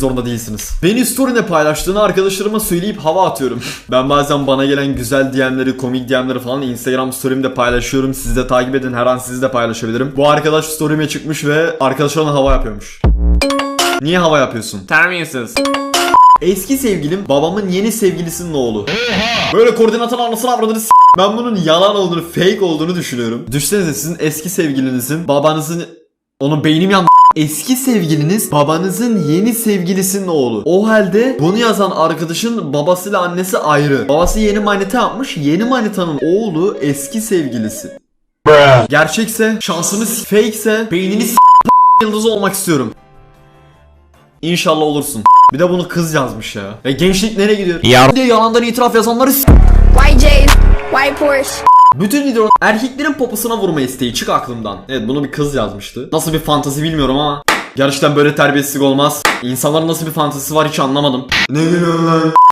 zorunda değilsiniz. Beni story'ne paylaştığını arkadaşlarıma söyleyip hava atıyorum. ben bazen bana gelen güzel DM'leri, komik DM'leri falan Instagram story'imde paylaşıyorum. Siz de takip edin her an sizi de paylaşabilirim. Bu arkadaş story'ime çıkmış ve arkadaşlarına hava yapıyormuş. Niye hava yapıyorsun? Terbiyesiz. Eski sevgilim babamın yeni sevgilisinin oğlu. Böyle koordinatın anlasını avradını Ben bunun yalan olduğunu, fake olduğunu düşünüyorum. Düşünsenize sizin eski sevgilinizin babanızın... Onun beynim yandı. Eski sevgiliniz babanızın yeni sevgilisinin oğlu. O halde bunu yazan arkadaşın babasıyla annesi ayrı. Babası yeni manita yapmış. Yeni manitanın oğlu eski sevgilisi. Gerçekse şansınız fakese beynini s- yıldızı olmak istiyorum. İnşallah olursun. Bir de bunu kız yazmış ya. Ya gençlik nereye gidiyor? Ya- diye yalandan itiraf yazanları s- White J's, white Porsche. Bütün videolar erkeklerin poposuna vurma isteği çık aklımdan. Evet bunu bir kız yazmıştı. Nasıl bir fantezi bilmiyorum ama gerçekten böyle terbiyesizlik olmaz. İnsanların nasıl bir fantezisi var hiç anlamadım. Ne gülüyorsun lan?